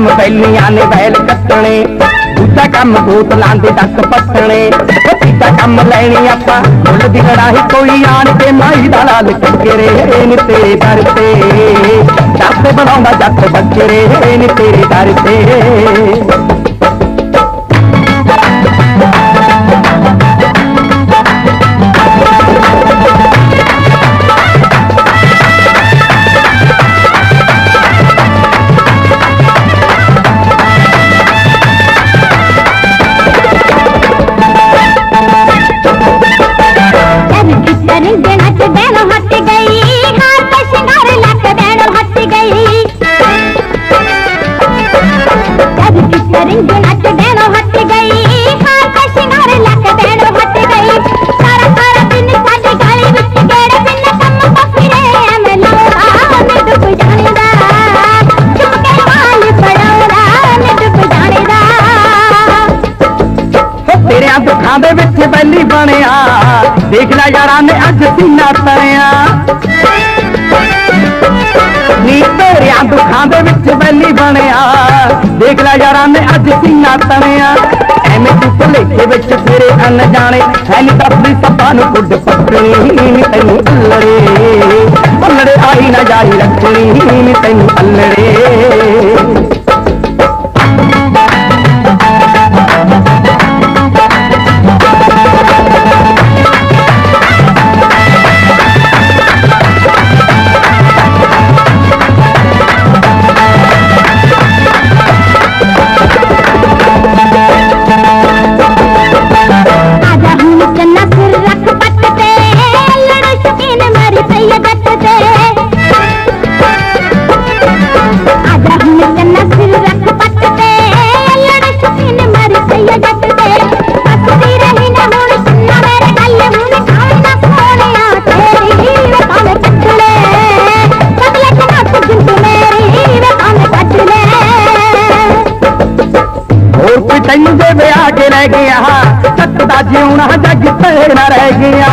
ਕੰਮ ਬੈਲੀਆਂ ਨੇ ਬੈਲ ਕੱਟਣੇ, ਦੂਜਾ ਕੰਮ ਬੋਤਲਾਂ ਦੇ ਦੱਸ ਪੱਟਣੇ ਉਹ ਤੀਜਾ ਕੰਮ ਲੈਣੀ ਆਪਾਂ, ਮੁੱਲ ਦੀ ਲੜਾਈ ਕੋਈ ਆਣ ਕੇ ਮਾਈ ਦਾ ਲਾਲ ਕੱਕਰੇ ਨੀ ਤੇਰੇ ਦਰ ਤੇ। ਜੱਟ ਬਣਾਉਂਦਾ ਜੱਟ ਬੱਕਰੇ ਨੀ ਤੇਰੇ ਦਰ ਤੇ। बैनो गई हार पे जब किस करेंगे नट बैनो ਤੇਰਿਆਂ ਦੁੱਖਾਂ ਦੇ ਵਿੱਚ ਬੈਲੀ ਬਣਿਆ ਦੇਖ ਲੈ ਯਾਰਾਂ ਨੇ ਅੱਜ ਸੀਨਾ ਤਰਿਆ ਨੀ ਤੇਰਿਆਂ ਦੁੱਖਾਂ ਦੇ ਵਿੱਚ ਬੈਲੀ ਬਣਿਆ ਦੇਖ ਲੈ ਯਾਰਾਂ ਨੇ ਅੱਜ ਸੀਨਾ ਤਰਿਆ ਐਵੇਂ ਤੂੰ ਭੁਲੇਖੇ ਵਿੱਚ ਤੇਰੇ ਅਣਜਾਣੇ ਹੈ ਨੀ ਦੱਸਦੀ ਸੱਪਾਂ ਨੂੰ ਕੁੱਡ ਪੱਟਣੀ ਨੀ ਤੈਨੂੰ ਅੱਲੜੇ ਅੱਲੜੇ ਆਈ ਨਾ ਜਾਈ ਰੱਖਣੀ ਨੀ ਤੈਨੂੰ ਅੱਲੜੇ ਕੋਈ ਤੈਨੂੰ ਦੇ ਵਿਆਹ ਕੇ ਲੈ ਗਿਆ ਸੱਤ ਦਾ ਜਿਉਣਾ ਜੱਗ ਤੇ ਨਾ ਰਹਿ ਗਿਆ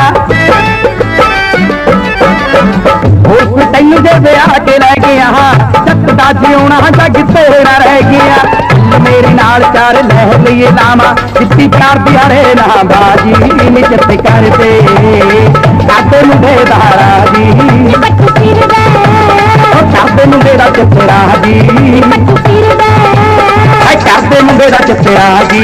ਹੋਰ ਕੋਈ ਤੈਨੂੰ ਦੇ ਵਿਆਹ ਕੇ ਲੈ ਗਿਆ ਸੱਤ ਦਾ ਜਿਉਣਾ ਜੱਗ ਤੇ ਨਾ ਰਹਿ ਗਿਆ ਮੇਰੇ ਨਾਲ ਚਾਰ ਲੈ ਲਈਏ ਲਾਵਾਂ ਕਿੱਤੀ ਪਿਆਰ ਦੀ ਹਰੇ ਨਾ ਬਾਜੀ ਨਿਜਤ ਕਰਦੇ ਸਾਡੇ ਮੁੰਡੇ ਦਾ ਰਾਜੀ రాజత్యాగి